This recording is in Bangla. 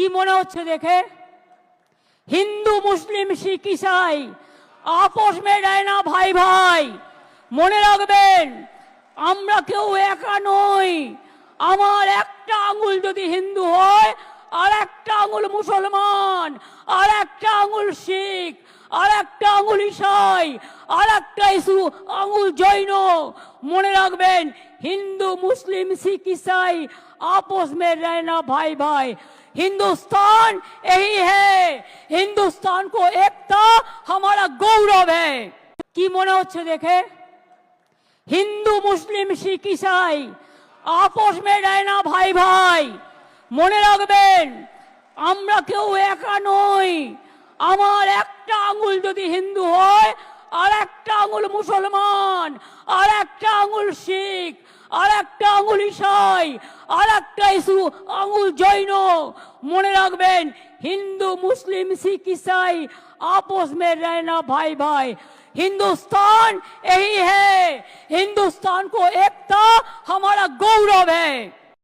কি মনে হচ্ছে দেখে? হিন্দু, মুসলিম, শিখ, ইসাই, আপোষ মেডায় না ভাই ভাই। মনে রাখবেন, আমরা কেউ একা নই। আমার একটা আঙুল যদি হিন্দু হয়, আর একটা আঙুল মুসলমান, আর একটা আঙুল শিখ। আর একটা আঙুল ইসাই আর একটা ইস্যু আঙুল জৈন। মনে রাখবেন, হিন্দু, মুসলিম, শিখ, ইসাই আপস মে না ভাই ভাই। হিন্দুস্তান এই হে, হিন্দুস্তান কো एकता हमारा গৌরব है কি মনে হচ্ছে দেখে? হিন্দু, মুসলিম, শিখ, ইসাই, আপোষ মেডায় না ভাই ভাই। মনে রাখবেন, আমরা কেউ একা নই, আমার এক আঙুল যদি হিন্দু হয় আর একটা আঙুল মুসলমান আর একটা আঙুল শিখ আর একটা আঙুল ইসাই আর একটা ইস্যু আঙুল জৈন। মনে রাখবেন, হিন্দু, মুসলিম, শিখ, ইসাই আপস মে না ভাই ভাই। হিন্দুস্তান এই है হিন্দুস্তান কো एकता हमारा গৌরব হ্যাঁ